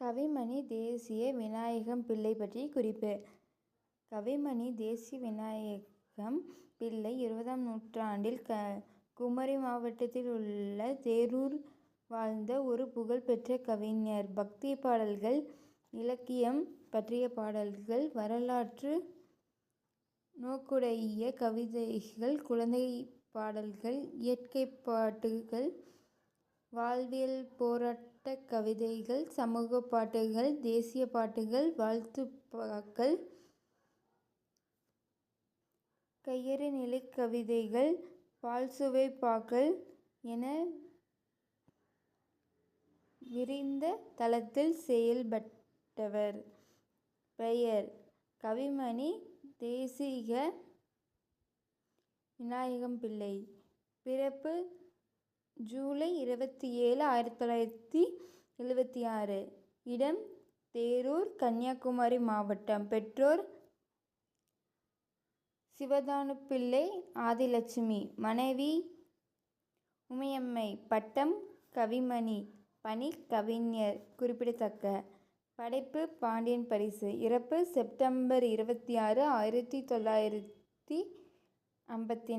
கவிமணி தேசிய விநாயகம் பிள்ளை பற்றிய குறிப்பு கவிமணி தேசிய விநாயகம் பிள்ளை இருபதாம் நூற்றாண்டில் க குமரி மாவட்டத்தில் உள்ள தேரூர் வாழ்ந்த ஒரு புகழ்பெற்ற கவிஞர். பக்தி பாடல்கள் இலக்கியம் பற்றிய பாடல்கள் வரலாற்று நோக்குடைய கவிதைகள் குழந்தை பாடல்கள் இயற்கை பாட்டுகள் வாழ்வியல் போராட்டக் கவிதைகள் சமூக பாட்டுகள் தேசிய பாட்டுகள் வாழ்த்துப்பாக்கள் கையறுநிலைக் கவிதைகள் பால்சுவை பாக்கள் என விரிந்த தளத்தில் செயல்பட்டவர். பெயர் கவிமணி தேசிக விநாயகம் பிள்ளை. பிறப்பு ஜூலை இருபத்தி ஏழு ஆயிரத்தி தொள்ளாயிரத்தி எழுபத்தி ஆறு இடம் தேரூர் கன்னியாகுமரி மாவட்டம். பெற்றோர் சிவதானுப்பிள்ளை ஆதிலட்சுமி. மனைவி உமையம்மை. பட்டம் கவிமணி. பணி கவிஞர். குறிப்பிடத்தக்க படைப்பு பாண்டியன் பரிசு. இறப்பு செப்டம்பர் இருபத்தி ஆறு ஆயிரத்தி தொள்ளாயிரத்தி ஐம்பத்தி